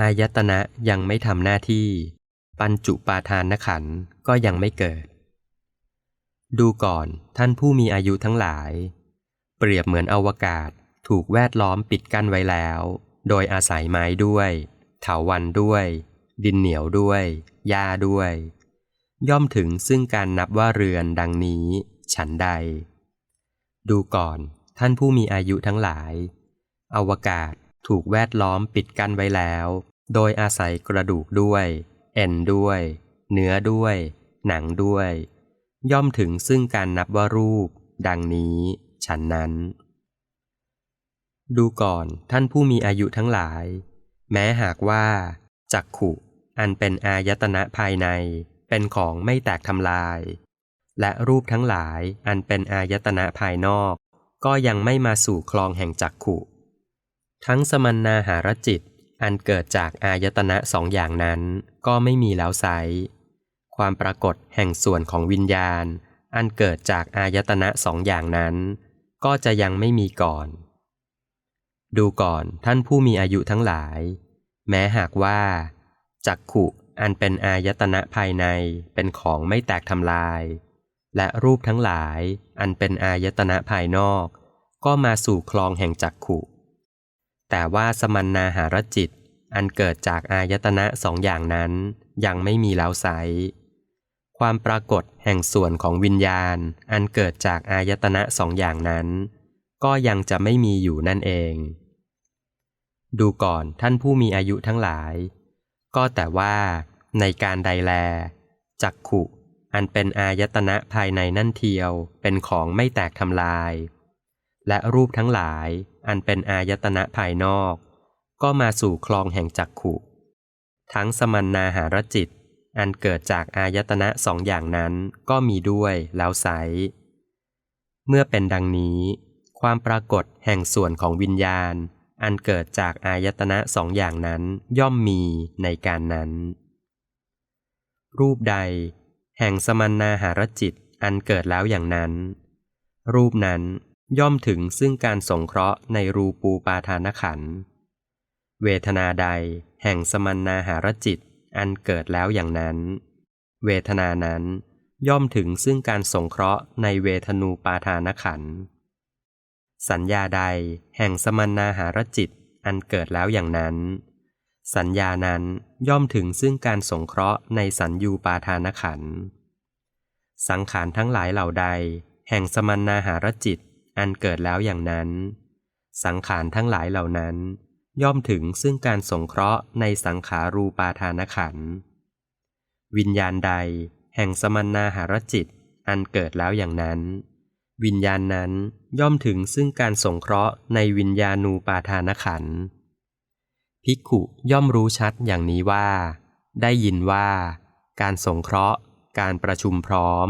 อายตนะยังไม่ทำหน้าที่ ปัญจุปาทานขันก็ยังไม่เกิด ดูก่อนท่านผู้มีอายุทั้งหลาย เปรียบเหมือนอวกาศถูกแวดล้อมปิดกั้นไว้แล้ว โดยอาศัยไม้ด้วยเถาวันด้วย ดินเหนียวด้วยหญ้าด้วย ย่อมถึงซึ่งการนับว่าเรือนดังนี้ ฉันใด ดูก่อนท่านผู้มีอายุทั้งหลาย อวกาศถูกแวดล้อมปิดกั้นไว้แล้ว โดยอาศัยกระดูกด้วย เอ็นด้วย เนื้อด้วย หนังด้วย ย่อมถึงซึ่งการนับว่ารูป ดังนี้ ฉันนั้น ดูก่อนท่านผู้มีอายุทั้งหลาย แม้หากว่า จักขุอันเป็นอายตนะภายใน เป็นของไม่แตกทำลาย และรูปทั้งหลายอันเป็นอายตนะภายนอก ก็ยังไม่มาสู่คลองแห่งจักขุ ทั้งสมันนาหารจิต อันเกิดจากอายตนะสองอย่างนั้น ก็ไม่มีแล้วไซความปรากฏแห่งส่วนของวิญญาณ อันเกิดจากอายตนะสองอย่างนั้น ก็จะยังไม่มีก่อน ดูก่อนท่านผู้มีอายุทั้งหลาย แม้หากว่าจักขุอันเป็นอายตนะภายในเป็นของไม่แตกทำลาย และรูปทั้งหลายอันเป็นอายตนะภายนอก ก็มาสู่คลองแห่งจักขุ แต่ว่าสมันนาหารจิต อันเกิดจากอายตนะสองอย่างนั้น ยังไม่มีแล้วไซความปรากฏแห่งส่วนของวิญญาณ อันเกิดจากอายตนะสองอย่างนั้น ก็ยังจะไม่มีอยู่นั่นเอง ดูก่อนท่านผู้มีอายุทั้งหลาย ก็แต่ว่า ในการใดแล จักขุ อันเป็นอายตนะภายในนั่นเทียว เป็นของไม่แตกทำลาย และรูปทั้งหลายอันเป็นอายตนะภายนอก ก็มาสู่คลองแห่งจักขุ ทั้งสมันนาหารจิต อันเกิดจากอายตนะสองอย่างนั้นก็มีด้วยแล้วไซเมื่อเป็นดังนี้ ความปรากฏแห่งส่วนของวิญญาณ อันเกิดจากอายตนะสองอย่างนั้นย่อมมีในการนั้น รูปใด แห่งสมันนาหารจิตอันเกิดแล้วอย่างนั้น รูปนั้น ย่อมถึงซึ่งการสงเคราะห์ในรูปูปาทานขัน เวทนาใดแห่งสมันนาหารจิตอันเกิดแล้วอย่างนั้น เวทนานั้นย่อมถึงซึ่งการสงเคราะห์ในเวทนูปาทานขัน สัญญาใดแห่งสมันนาหารจิตอันเกิดแล้วอย่างนั้น สัญญานั้นย่อมถึงซึ่งการสงเคราะห์ในสัญญูปาทานขัน สังขารทั้งหลายเหล่าใด แห่งสมันนาหารจิต อันเกิดแล้วอย่างนั้น สังขารทั้งหลายเหล่านั้น ย่อมถึงซึ่งการสงเคราะห์ในสังขารูปาทานขัน วิญญาณใด แห่งสมันาหารจิต อันเกิดแล้วอย่างนั้น วิญญาณนั้นย่อมถึงซึ่งการสงเคราะห์ในวิญญาณูปาทานขันภิกขุย่อมรู้ชัดอย่างนี้ว่า ได้ยินว่า การสงเคราะห์ การประชุมพร้อม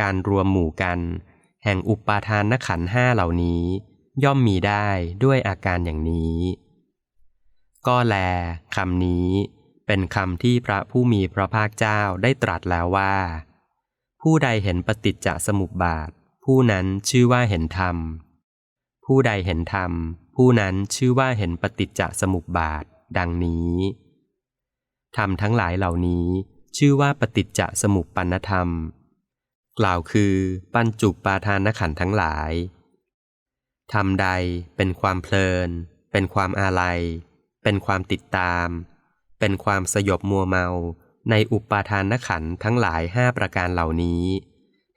การรวมหมู่กัน ห่งอุปาทานนขันห้าเหล่านี้ ย่อมมีได้ด้วยอาการอย่างนี้ ก็แลคำนี้เป็นคำที่พระผู้มีพระภาคเจ้าได้ตรัสแล้วว่า ผู้ใดเห็นปฏิจจสมุปบาท ผู้นั้นชื่อว่าเห็นธรรม ผู้ใดเห็นธรรม ผู้นั้นชื่อว่าเห็นปฏิจจสมุปบาท ดังนี้ธรรมทั้งหลายเหล่านี้ชื่อว่าปฏิจจสมุปปนธรรม กล่าวคือปัญจุปาทานขันทั้งหลายธรรมใดเป็นความเพลิน เป็นความอาลัย เป็นความติดตาม เป็นความสยบมัวเมาในอุปาทานขันทั้งหลายห้าประการเหล่านี้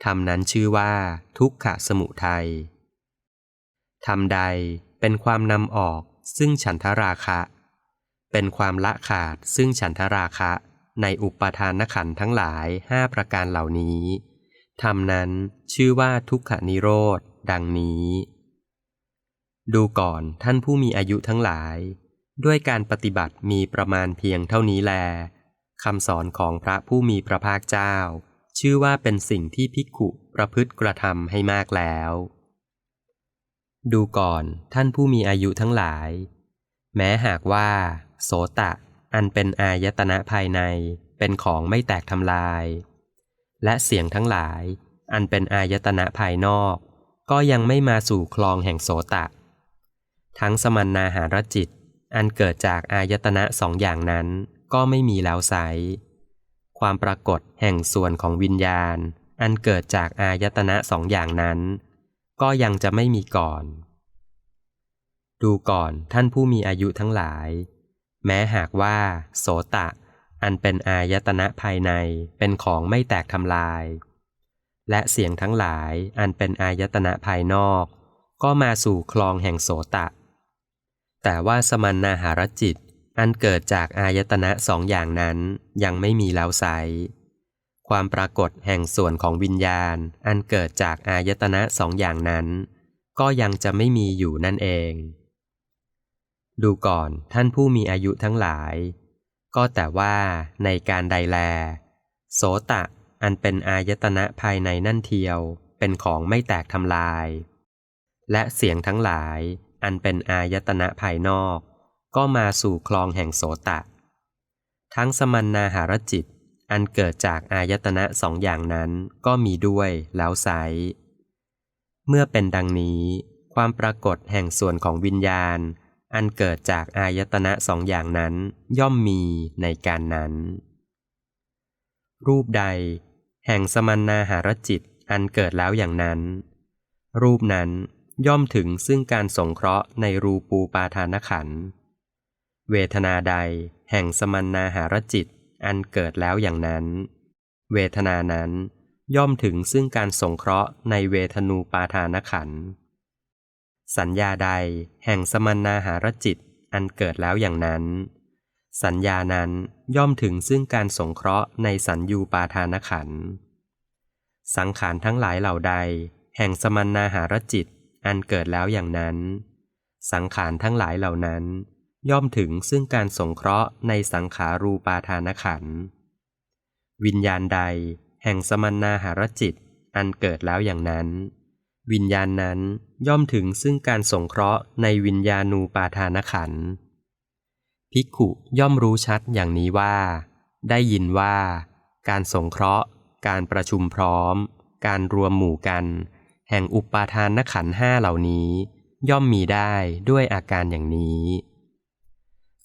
ธรรมนั้นชื่อว่าทุกขะสมุทัยธรรมใดเป็นความนำออกซึ่งฉันทราคะ เป็นความละขาดซึ่งฉันทราคะ ในอุปาทานขันทั้งหลายห้าประการเหล่านี้ ธรรมนั้นชื่อว่าทุกขนิโรธ ดังนี้ ดูก่อนท่านผู้มีอายุทั้งหลาย ด้วยการปฏิบัติมีประมาณเพียงเท่านี้แลคำสอนของพระผู้มีพระภาคเจ้า ชื่อว่าเป็นสิ่งที่ภิกขุประพฤติกระทำให้มากแล้ว ดูก่อนท่านผู้มีอายุทั้งหลาย แม้หากว่า โสตะ อันเป็นอายตนะภายในเป็นของไม่แตกทำลาย และเสียงทั้งหลาย อันเป็นอายตนะภายนอก ก็ยังไม่มาสู่คลองแห่งโสตะ ทั้งสมันนาหารจิต อันเกิดจากอายตนะสองอย่างนั้น ก็ไม่มีแล้วไซความปรากฏแห่งส่วนของวิญญาณ อันเกิดจากอายตนะสองอย่างนั้น ก็ยังจะไม่มีก่อน ดูก่อนท่านผู้มีอายุทั้งหลาย แม้หากว่า โสตะ อันเป็นอายตนะภายในเป็นของไม่แตกทำลาย และเสียงทั้งหลายอันเป็นอายตนะภายนอก ก็มาสู่คลองแห่งโสตะ แต่ว่าสมันนาหารจิต อันเกิดจากอายตนะสองอย่างนั้นยังไม่มีแล้วไซความปรากฏแห่งส่วนของวิญญาณ อันเกิดจากอายตนะสองอย่างนั้น ก็ยังจะไม่มีอยู่นั่นเอง ดูก่อนท่านผู้มีอายุทั้งหลาย ก็แต่ว่าในการใดแล โสตะอันเป็นอายตนะภายในนั่นเทียว เป็นของไม่แตกทำลาย และเสียงทั้งหลายอันเป็นอายตนะภายนอก ก็มาสู่คลองแห่งโสตะ ทั้งสมันนาหารจิต อันเกิดจากอายตนะสองอย่างนั้นก็มีด้วยแล้วไซเมื่อเป็นดังนี้ ความปรากฏแห่งส่วนของวิญญาณ อันเกิดจากอายตนะสองอย่างนั้นย่อมมีในการนั้น รูปใด แห่งสมันนาหารจิตอันเกิดแล้วอย่างนั้น รูปนั้นย่อมถึงซึ่งการสงเคราะห์ในรูปูปาทานขัน เวทนาใด แห่งสมันนาหารจิตอันเกิดแล้วอย่างนั้น เวทนานั้นย่อมถึงซึ่งการสงเคราะห์ในเวทนูปาทานขันธ์ สัญญาใดแห่งสมันาหารจิตอันเกิดแล้วอย่างนั้น สัญญานั้นย่อมถึงซึ่งการสงเคราะห์ในสัญญูปาทานขัน สังขารทั้งหลายเหล่าใด แห่งสมันาหารจิตอันเกิดแล้วอย่างนั้น สังขารทั้งหลายเหล่านั้น ย่อมถึงซึ่งการสงเคราะห์ในสังขารูปาทานขัน วิญญาณใด แห่งสมันนาหารจิตอันเกิดแล้วอย่างนั้น วิญญาณนั้นย่อมถึงซึ่งการสงเคราะห์ในวิญญาณูปาทานขันธ์ภิกขุย่อมรู้ชัดอย่างนี้ว่า ได้ยินว่า การสงเคราะห์ การประชุมพร้อม การรวมหมู่กัน แห่งอุปาทานขันห้าเหล่านี้ ย่อมมีได้ด้วยอาการอย่างนี้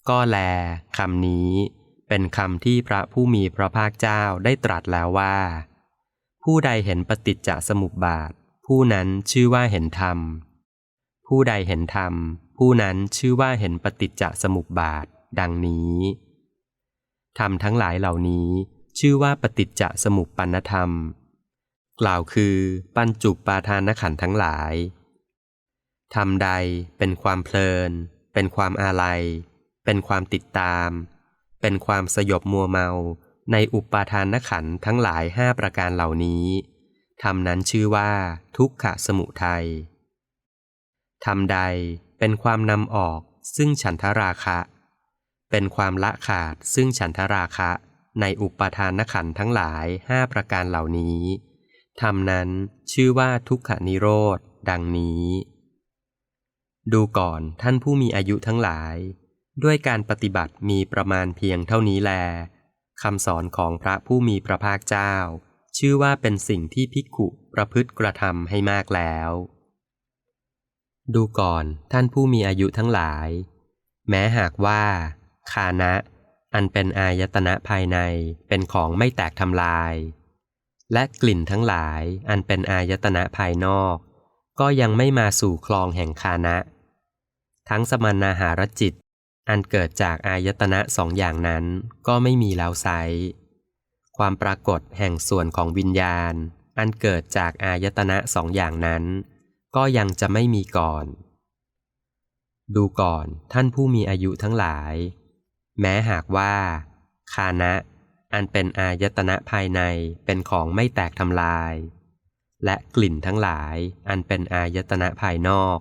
ก็แลคำนี้เป็นคำที่พระผู้มีพระภาคเจ้าได้ตรัสแล้วว่า ผู้ใดเห็นปฏิจจสมุปบาท ผู้นั้นชื่อว่าเห็นธรรม ผู้ใดเห็นธรรม ผู้นั้นชื่อว่าเห็นปฏิจจสมุปบาท ดังนี้ ธรรมทั้งหลายเหล่านี้ชื่อว่าปฏิจจสมุปปนธรรม กล่าวคือปัญจุปาทานขันธ์ทั้งหลายทำใดเป็นความเพลิน เป็นความอาลัย เป็นความติดตาม เป็นความสยบมัวเมาในอุปาทานขันธ์ทั้งหลายห้าประการเหล่านี้ ทำนั้นชื่อว่าทุกขะสมุทัยทำใดเป็นความนำออกซึ่งฉันทราคะ เป็นความละขาดซึ่งฉันทราคะในอุปทานขันทั้งหลายห้าประการเหล่านี้ธรรมนั้นชื่อว่าทุกขนิโรธ ดังนี้ ดูก่อนท่านผู้มีอายุทั้งหลาย ด้วยการปฏิบัติมีประมาณเพียงเท่านี้แลคำสอนของพระผู้มีพระภาคเจ้า ชื่อว่าเป็นสิ่งที่ภิกขุประพฤติกระทำให้มากแล้ว ดูก่อนท่านผู้มีอายุทั้งหลาย แม้หากว่า คานะ อันเป็นอายตนะภายในเป็นของไม่แตกทำลาย และกลิ่นทั้งหลายอันเป็นอายตนะภายนอก ก็ยังไม่มาสู่คลองแห่งคานะ ทั้งสมนาหารจิต อันเกิดจากอายตนะสองอย่างนั้นก็ไม่มีแล้วไซ ความปรากฏแห่งส่วนของวิญญาณ อันเกิดจากอายตนะสองอย่างนั้น ก็ยังจะไม่มีก่อน ดูก่อนท่านผู้มีอายุทั้งหลาย แม้หากว่า คานะ อันเป็นอายตนะภายในเป็นของไม่แตกทำลาย และกลิ่นทั้งหลายอันเป็นอายตนะภายนอก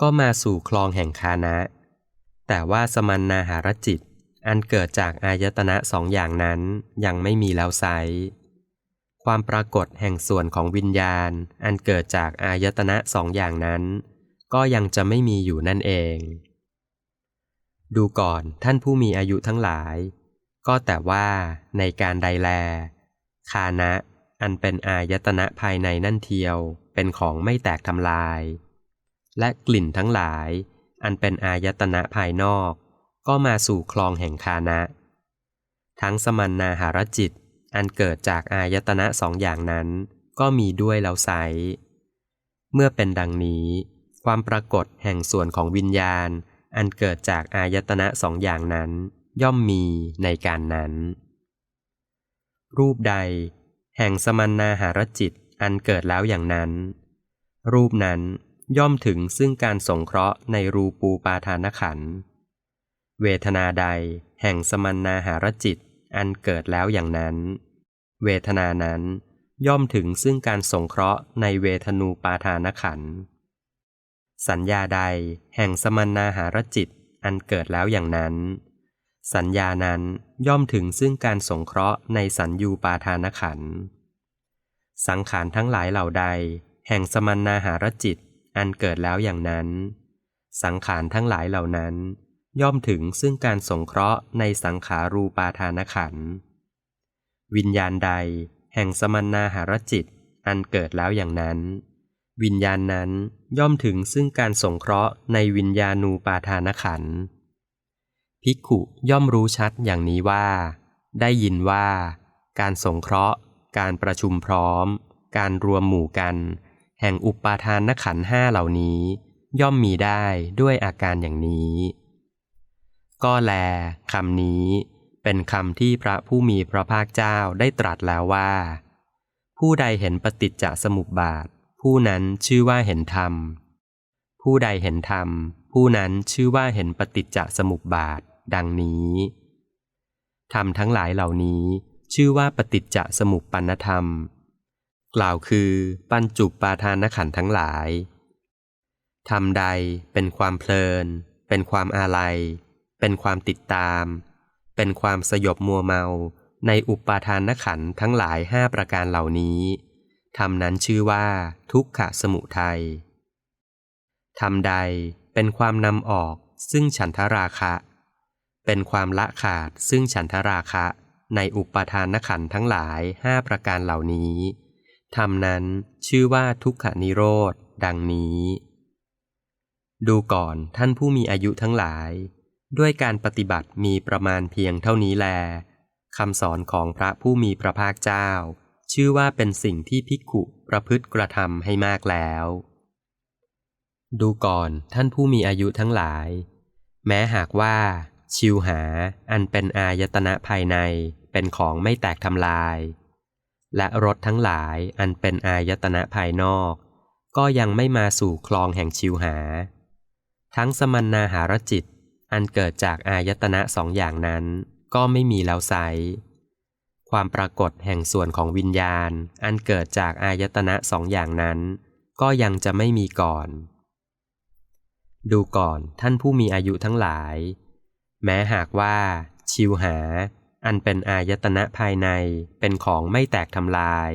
ก็มาสู่คลองแห่งคานะ แต่ว่าสมันนาหารจิต อันเกิดจากอายตนะสองอย่างนั้นยังไม่มีแล้วไซความปรากฏแห่งส่วนของวิญญาณ อันเกิดจากอายตนะสองอย่างนั้น ก็ยังจะไม่มีอยู่นั่นเอง ดูก่อนท่านผู้มีอายุทั้งหลาย ก็แต่ว่าในการใดแล คานะ อันเป็นอายตนะภายในนั่นเทียว เป็นของไม่แตกทำลาย และกลิ่นทั้งหลาย อันเป็นอายตนะภายนอก ก็มาสู่คลองแห่งคานะ ทั้งสมันนาหารจิต อันเกิดจากอายตนะสองอย่างนั้น ก็มีด้วยแล้วไซเมื่อเป็นดังนี้ ความปรากฏแห่งส่วนของวิญญาณ อันเกิดจากอายตนะสองอย่างนั้น ย่อมมีในการนั้น รูปใด แห่งสมันนาหารจิต อันเกิดแล้วอย่างนั้น รูปนั้นย่อมถึงซึ่งการสงเคราะห์ในรูปูปาทานขันธ์ เวทนาใดแห่งสมันนาหารจิตอันเกิดแล้วอย่างนั้น เวทนานั้นย่อมถึงซึ่งการสงเคราะห์ในเวทนูปาทานขัน สัญญาใดแห่งสมันนาหารจิตอันเกิดแล้วอย่างนั้น สัญญานั้นย่อมถึงซึ่งการสงเคราะห์ในสัญญูปาทานขัน สังขารทั้งหลายเหล่าใด แห่งสมันนาหารจิตอันเกิดแล้วอย่างนั้น สังขารทั้งหลายเหล่านั้น ย่อมถึงซึ่งการสงเคราะห์ในสังขารูปาทานขัน วิญญาณใด แห่งสมันาหารจิต อันเกิดแล้วอย่างนั้น วิญญาณนั้นย่อมถึงซึ่งการสงเคราะห์ในวิญญาณูปาทานขัน ภิกขุย่อมรู้ชัดอย่างนี้ว่า ได้ยินว่า การสงเคราะห์ การประชุมพร้อม การรวมหมู่กัน แห่งอุปาทานขันห้าเหล่านี้ ย่อมมีได้ด้วยอาการอย่างนี้ ก็แลคำนี้ เป็นคำที่พระผู้มีพระภาคเจ้าได้ตรัสแล้วว่า ผู้ใดเห็นปฏิจจสมุปบาท ผู้นั้นชื่อว่าเห็นธรรม ผู้ใดเห็นธรรม ผู้นั้นชื่อว่าเห็นปฏิจจสมุปบาท ดังนี้ธรรมทั้งหลายเหล่านี้ ชื่อว่าปฏิจจสมุปปนธรรม กล่าวคือปัญจุปาทานขันธ์ทั้งหลายธรรมใดเป็นความเพลิน เป็นความอาลัย เป็นความติดตาม เป็นความสยบมัวเมา ในอุปาทานขันทั้งหลายห้าประการเหล่านี้ธรรมนั้นชื่อว่าทุกขะสมุทัยธรรมใดเป็นความนำออกซึ่งฉันทราคะ เป็นความละขาดซึ่งฉันทราคะ ในอุปาทานขันทั้งหลายห้าประการเหล่านี้ธรรมนั้นชื่อว่าทุกขนิโรธ ดังนี้ ดูก่อนท่านผู้มีอายุทั้งหลาย ด้วยการปฏิบัติมีประมาณเพียงเท่านี้แลคำสอนของพระผู้มีพระภาคเจ้า ชื่อว่าเป็นสิ่งที่ภิกขุประพฤติกระทำให้มากแล้ว ดูก่อนท่านผู้มีอายุทั้งหลาย แม้หากว่า ชิวหาอันเป็นอายตนะภายในเป็นของไม่แตกทำลาย และรถทั้งหลายอันเป็นอายตนะภายนอก ก็ยังไม่มาสู่คลองแห่งชิวหา ทั้งสมันนาหารจิต อันเกิดจากอายตนะสองอย่างนั้น ก็ไม่มีแล้วไซความปรากฏแห่งส่วนของวิญญาณ อันเกิดจากอายตนะสองอย่างนั้น ก็ยังจะไม่มีก่อน ดูก่อนท่านผู้มีอายุทั้งหลาย แม้หากว่า ชิวหา อันเป็นอายตนะภายในเป็นของไม่แตกทำลาย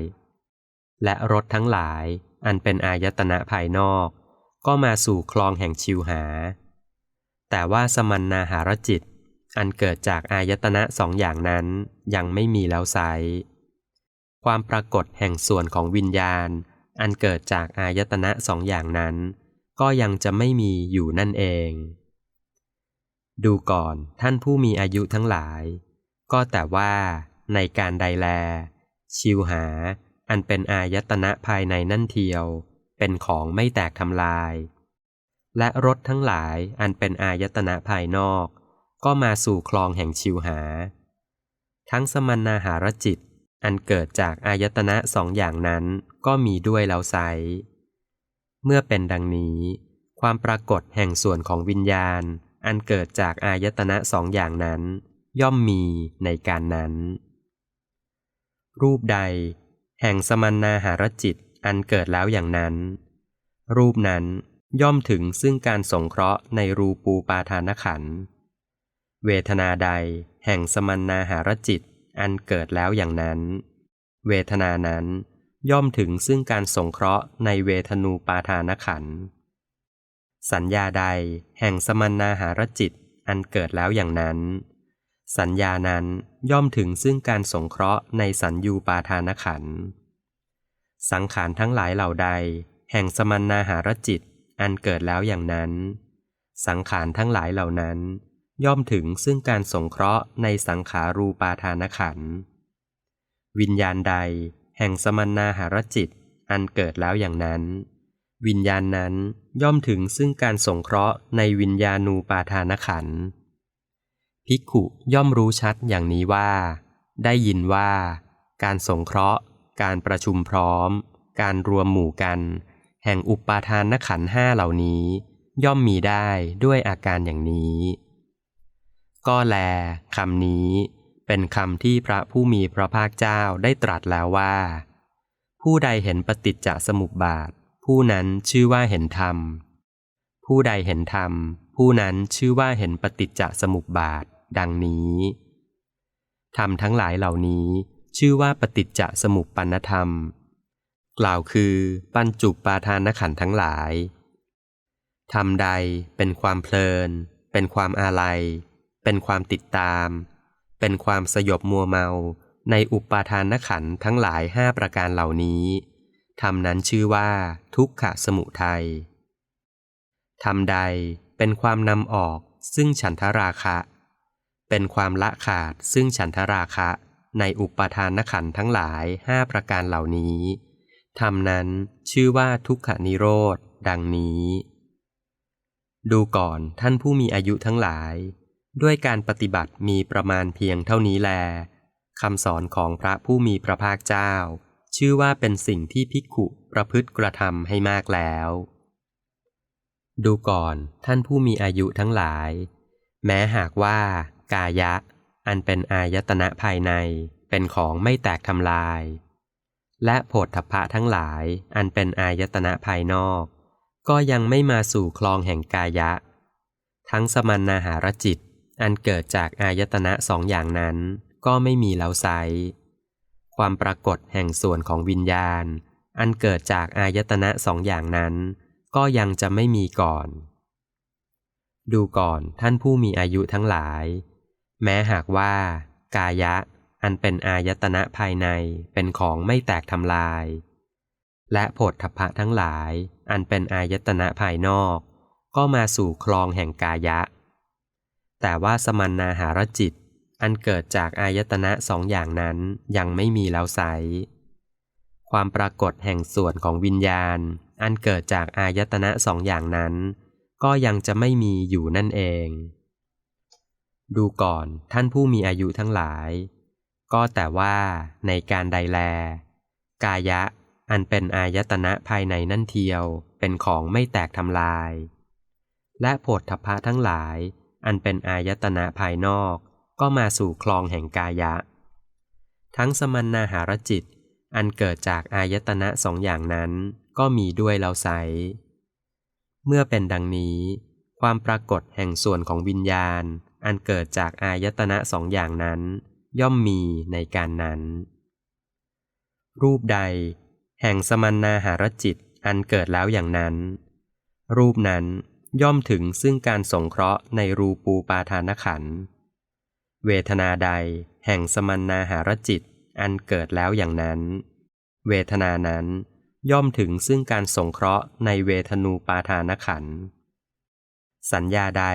และรถทั้งหลาย อันเป็นอายตนะภายนอก ก็มาสู่คลองแห่งชิวหา แต่ว่าสมันนาหารจิต อันเกิดจากอายตนะสองอย่างนั้นยังไม่มีแล้วไซความปรากฏแห่งส่วนของวิญญาณ อันเกิดจากอายตนะสองอย่างนั้น ก็ยังจะไม่มีอยู่นั่นเอง ดูก่อนท่านผู้มีอายุทั้งหลาย ก็แต่ว่าในการใดแล ชิวหา อันเป็นอายตนะภายในนั่นเทียว เป็นของไม่แตกทำลาย และรถทั้งหลายอันเป็นอายตนะภายนอก ก็มาสู่คลองแห่งชิวหา ทั้งสมันาหารจิต อันเกิดจากอายตนะสองอย่างนั้นก็มีด้วยแล้วไซเมื่อเป็นดังนี้ ความปรากฏแห่งส่วนของวิญญาณ อันเกิดจากอายตนะสองอย่างนั้น ย่อมมีในการนั้น รูปใด แห่งสมันนาหารจิตอันเกิดแล้วอย่างนั้น รูปนั้น ย่อมถึงซึ่งการสงเคราะห์ในรูปูปาทานขัน เวทนาใดแห่งสมันนาหารจิตอันเกิดแล้วอย่างนั้น เวทนานั้นย่อมถึงซึ่งการสงเคราะห์ในเวทนูปาทานขัน สัญญาใดแห่งสมันนาหารจิตอันเกิดแล้วอย่างนั้น สัญญานั้นย่อมถึงซึ่งการสงเคราะห์ในสัญญูปาทานขัน สังขารทั้งหลายเหล่าใด แห่งสมันนาหารจิต อันเกิดแล้วอย่างนั้น สังขารทั้งหลายเหล่านั้น ย่อมถึงซึ่งการสงเคราะห์ในสังขารูปาทานขัน วิญญาณใด แห่งสมณนาหารจิต อันเกิดแล้วอย่างนั้น วิญญาณนั้นย่อมถึงซึ่งการสงเคราะห์ในวิญญาณูปาทานขันภิกขุย่อมรู้ชัดอย่างนี้ว่า ได้ยินว่า การสงเคราะห์ การประชุมพร้อม การรวมหมู่กัน แห่งอุปาทานนขันห้าเหล่านี้ ย่อมมีได้ด้วยอาการอย่างนี้ ก็แลคำนี้เป็นคำที่พระผู้มีพระภาคเจ้าได้ตรัสแล้วว่า ผู้ใดเห็นปฏิจจสมุปบาท ผู้นั้นชื่อว่าเห็นธรรม ผู้ใดเห็นธรรม ผู้นั้นชื่อว่าเห็นปฏิจจสมุปบาท ดังนี้ธรรมทั้งหลายเหล่านี้ชื่อว่าปฏิจจสมุปปนธรรม กล่าวคือปัญจุปาทานขันธ์ทั้งหลายธรรมใดเป็นความเพลิน เป็นความอาลัย เป็นความติดตาม เป็นความสยบมัวเมา ในอุปาทานขันธ์ทั้งหลายห้าประการเหล่านี้ธรรมนั้นชื่อว่าทุกขะสมุทัยธรรมใดเป็นความนำออกซึ่งฉันทราคะ เป็นความละขาดซึ่งฉันทราคะ ในอุปาทานขันธ์ทั้งหลายห้าประการเหล่านี้ ธรรมนั้นชื่อว่าทุกขนิโรธ ดังนี้ ดูก่อนท่านผู้มีอายุทั้งหลาย ด้วยการปฏิบัติมีประมาณเพียงเท่านี้แลคำสอนของพระผู้มีพระภาคเจ้า ชื่อว่าเป็นสิ่งที่ภิกขุประพฤติกระทำให้มากแล้ว ดูก่อนท่านผู้มีอายุทั้งหลาย แม้หากว่ากายะ อันเป็นอายตนะภายในเป็นของไม่แตกทำลาย และโผฏฐพะทั้งหลายอันเป็นอายตนะภายนอก ก็ยังไม่มาสู่คลองแห่งกายะ ทั้งสมันนาหารจิต อันเกิดจากอายตนะสองอย่างนั้น ก็ไม่มีแล้วไซความปรากฏแห่งส่วนของวิญญาณ อันเกิดจากอายตนะสองอย่างนั้น ก็ยังจะไม่มีก่อน ดูก่อนท่านผู้มีอายุทั้งหลาย แม้หากว่ากายะ อันเป็นอายตนะภายในเป็นของไม่แตกทำลาย และโผฏฐพะทั้งหลาย อันเป็นอายตนะภายนอก ก็มาสู่คลองแห่งกายะ แต่ว่าสมันนาหารจิต อันเกิดจากอายตนะสองอย่างนั้นยังไม่มีแล้วไซความปรากฏแห่งส่วนของวิญญาณ อันเกิดจากอายตนะสองอย่างนั้น ก็ยังจะไม่มีอยู่นั่นเอง ดูก่อนท่านผู้มีอายุทั้งหลาย ก็แต่ว่าในการใดแล กายะอันเป็นอายตนะภายในนั่นเทียวเป็นของไม่แตกทำลาย และโผฏฐพะทั้งหลาย อันเป็นอายตนะภายนอก ก็มาสู่คลองแห่งกายะ ทั้งสมันนาหารจิต อันเกิดจากอายตนะสองอย่างนั้นก็มีด้วยเราใส เมื่อเป็นดังนี้ ความปรากฏแห่งส่วนของวิญญาณ อันเกิดจากอายตนะสองอย่างนั้น ย่อมมีในการนั้น รูปใด แห่งสมันนาหารจิตอันเกิดแล้วอย่างนั้น รูปนั้นย่อมถึงซึ่งการสงเคราะห์ในรูปูปาทานขัน เวทนาใดแห่งสมันนาหารจิตอันเกิดแล้วอย่างนั้น เวทนานั้นย่อมถึงซึ่งการสงเคราะห์ในเวทนูปาทานขัน สัญญาใด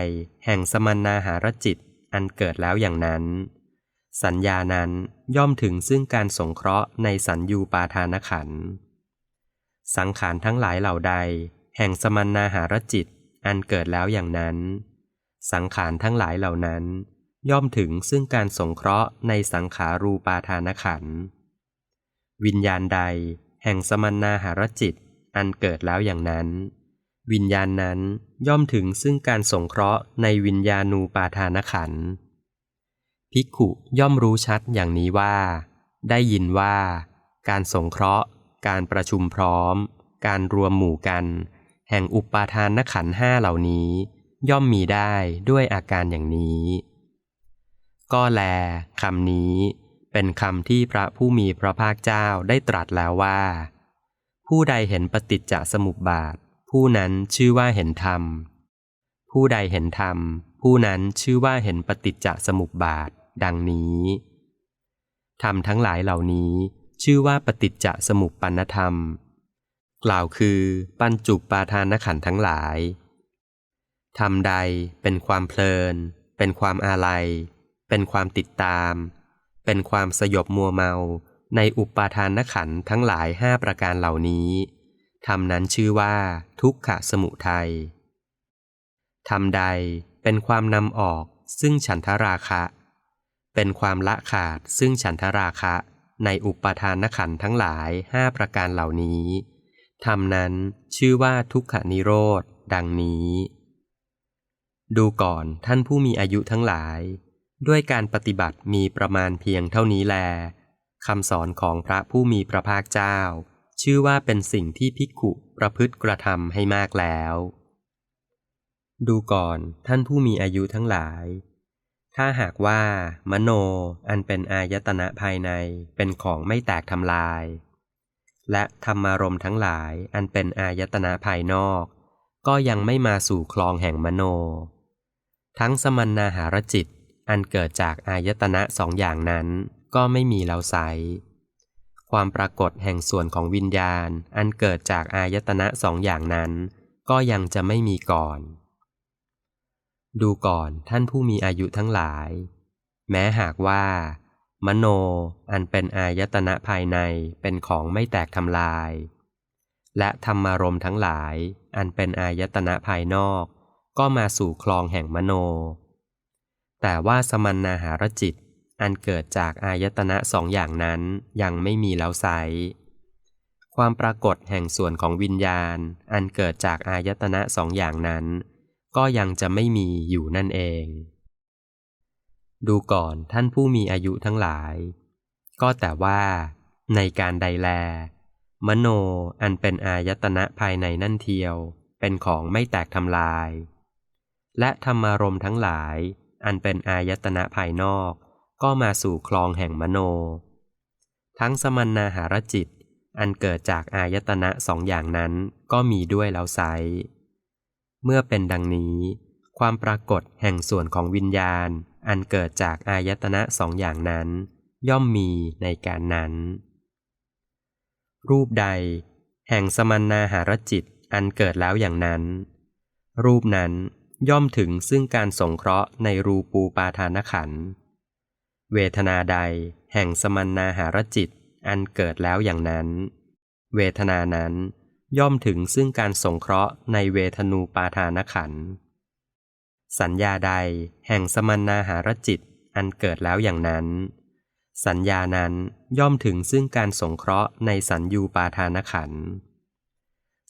แห่งสมันนาหารจิตอันเกิดแล้วอย่างนั้น สัญญานั้นย่อมถึงซึ่งการสงเคราะห์ในสัญญูปาทานขัน สังขารทั้งหลายเหล่าใด แห่งสมันนาหารจิตอันเกิดแล้วอย่างนั้น สังขารทั้งหลายเหล่านั้น ย่อมถึงซึ่งการสงเคราะห์ในสังขารูปาทานขัน วิญญาณใด แห่งสมณนาหารจิตอันเกิดแล้วอย่างนั้น วิญญาณนั้นย่อมถึงซึ่งการสงเคราะห์ในวิญญาณูปาทานขัน ภิกขุย่อมรู้ชัดอย่างนี้ว่า ได้ยินว่า การสงเคราะห์ การประชุมพร้อม การรวมหมู่กัน แห่งอุปาทานนขันห้าเหล่านี้ ย่อมมีได้ด้วยอาการอย่างนี้ ก็แลคำนี้เป็นคำที่พระผู้มีพระภาคเจ้าได้ตรัสแล้วว่า ผู้ใดเห็นปฏิจจสมุปบาท ผู้นั้นชื่อว่าเห็นธรรม ผู้ใดเห็นธรรม ผู้นั้นชื่อว่าเห็นปฏิจจสมุปบาท ดังนี้ธรรมทั้งหลายเหล่านี้ชื่อว่าปฏิจจสมุปปนธรรม กล่าวคือปัญจุปาทานขันทั้งหลายทำใดเป็นความเพลิน เป็นความอาลัย เป็นความติดตาม เป็นความสยบมัวเมาในอุปาทานขันธ์ทั้งหลายห้าประการเหล่านี้ธรรมนั้นชื่อว่าทุกขะสมุทัยธรรมใดเป็นความนำออกซึ่งฉันทราคะ เป็นความละขาดซึ่งฉันทราคะ ในอุปทานขันทั้งหลายห้าประการเหล่านี้ธรรมนั้นชื่อว่าทุกขนิโรธ ดังนี้ ดูก่อนท่านผู้มีอายุทั้งหลาย ด้วยการปฏิบัติมีประมาณเพียงเท่านี้แลคำสอนของพระผู้มีพระภาคเจ้า ชื่อว่าเป็นสิ่งที่ภิกขุประพฤติกระทำให้มากแล้ว ดูก่อนท่านผู้มีอายุทั้งหลาย ถ้าหากว่า มโนอันเป็นอายตนะภายในเป็นของไม่แตกทำลาย และธรรมารมทั้งหลายอันเป็นอายตนะภายนอก ก็ยังไม่มาสู่คลองแห่งมโน ทั้งสมันนาหารจิตอันเกิดจากอายตนะสองอย่างนั้นก็ไม่มีแล้วไซความปรากฏแห่งส่วนของวิญญาณ อันเกิดจากอายตนะสองอย่างนั้น ก็ยังจะไม่มีก่อน ดูก่อนท่านผู้มีอายุทั้งหลาย แม้หากว่า มโนอันเป็นอายตนะภายในเป็นของไม่แตกทำลาย และธรรมารมทั้งหลายอันเป็นอายตนะภายนอก ก็มาสู่คลองแห่งมโน แต่ว่าสมันนาหารจิต อันเกิดจากอายตนะสองอย่างนั้นยังไม่มีแล้วไซความปรากฏแห่งส่วนของวิญญาณ อันเกิดจากอายตนะสองอย่างนั้น ก็ยังจะไม่มีอยู่นั่นเอง ดูก่อนท่านผู้มีอายุทั้งหลาย ก็แต่ว่า ในการใดแล มโนอันเป็นอายตนะภายในนั่นเทียว เป็นของไม่แตกทำลาย และธรรมารมทั้งหลาย อันเป็นอายตนะภายนอก ก็มาสู่คลองแห่งมโน ทั้งสมันนาหารจิต อันเกิดจากอายตนะสองอย่างนั้นก็มีด้วยแล้วไซ เมื่อเป็นดังนี้ ความปรากฏแห่งส่วนของวิญญาณ อันเกิดจากอายตนะสองอย่างนั้น ย่อมมีในการนั้น รูปใด แห่งสมันนาหารจิตอันเกิดแล้วอย่างนั้น รูปนั้นย่อมถึงซึ่งการสงเคราะห์ในรูปูปาทานขัน เวทนาใดแห่งสมันนาหารจิตอันเกิดแล้วอย่างนั้น เวทนานั้น ย่อมถึงซึ่งการสงเคราะห์ในเวทนูปาทานขัน สัญญาใดแห่งสมันนาหารจิตอันเกิดแล้วอย่างนั้น สัญญานั้นย่อมถึงซึ่งการสงเคราะห์ในสัญญูปาทานขัน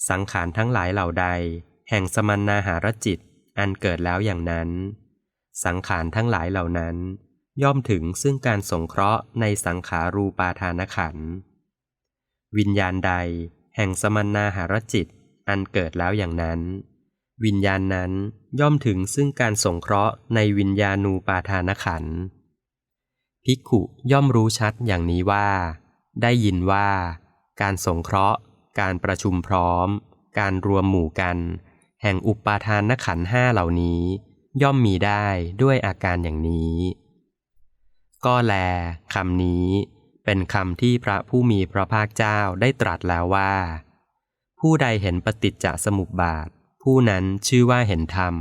สังขารทั้งหลายเหล่าใด แห่งสมันนาหารจิตอันเกิดแล้วอย่างนั้น สังขารทั้งหลายเหล่านั้น ย่อมถึงซึ่งการสงเคราะห์ในสังขารูปาทานขัน วิญญาณใด แห่งสมันนาหารจิต อันเกิดแล้วอย่างนั้น วิญญาณนั้นย่อมถึงซึ่งการสงเคราะห์ในวิญญาณูปาทานขันภิกขุย่อมรู้ชัดอย่างนี้ว่า ได้ยินว่า การสงเคราะห์ การประชุมพร้อม การรวมหมู่กัน แห่งอุปาทานขันห้าเหล่านี้ ย่อมมีได้ด้วยอาการอย่างนี้ ก็แลคำนี้ เป็นคำที่พระผู้มีพระภาคเจ้าได้ตรัสแล้วว่า ผู้ใดเห็นปฏิจจสมุปบาท ผู้นั้นชื่อว่าเห็นธรรม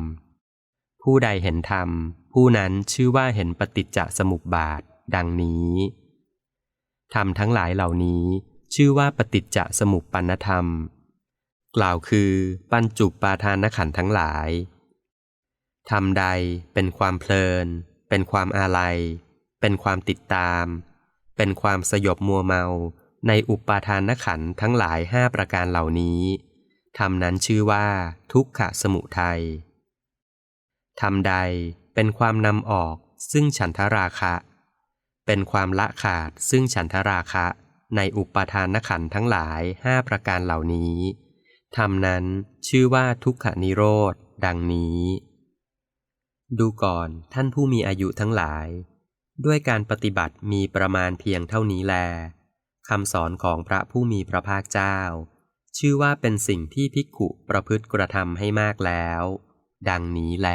ผู้ใดเห็นธรรม ผู้นั้นชื่อว่าเห็นปฏิจจสมุปบาท ดังนี้ธรรมทั้งหลายเหล่านี้ชื่อว่าปฏิจจสมุปปนธรรม กล่าวคือปัญจุปาทานขันทั้งหลายธรรมใดเป็นความเพลิน เป็นความอาลัย เป็นความติดตาม เป็นความสยบมัวเมาในอุปาทานขันทั้งหลายห้าประการเหล่านี้ธรรมนั้นชื่อว่า ทุกขะสมุทัยธรรมใดเป็นความนำออกซึ่งฉันทราคะ เป็นความละขาดซึ่งฉันทราคะ ในอุปาทานขันทั้งหลายห้าประการเหล่านี้ธรรมนั้นชื่อว่าทุกขนิโรธ ดังนี้ ดูก่อนท่านผู้มีอายุทั้งหลาย ด้วยการปฏิบัติมีประมาณเพียงเท่านี้แลคำสอนของพระผู้มีพระภาคเจ้า ชื่อว่าเป็นสิ่งที่ภิกขุประพฤติกระทำให้มากแล้ว ดังนี้แล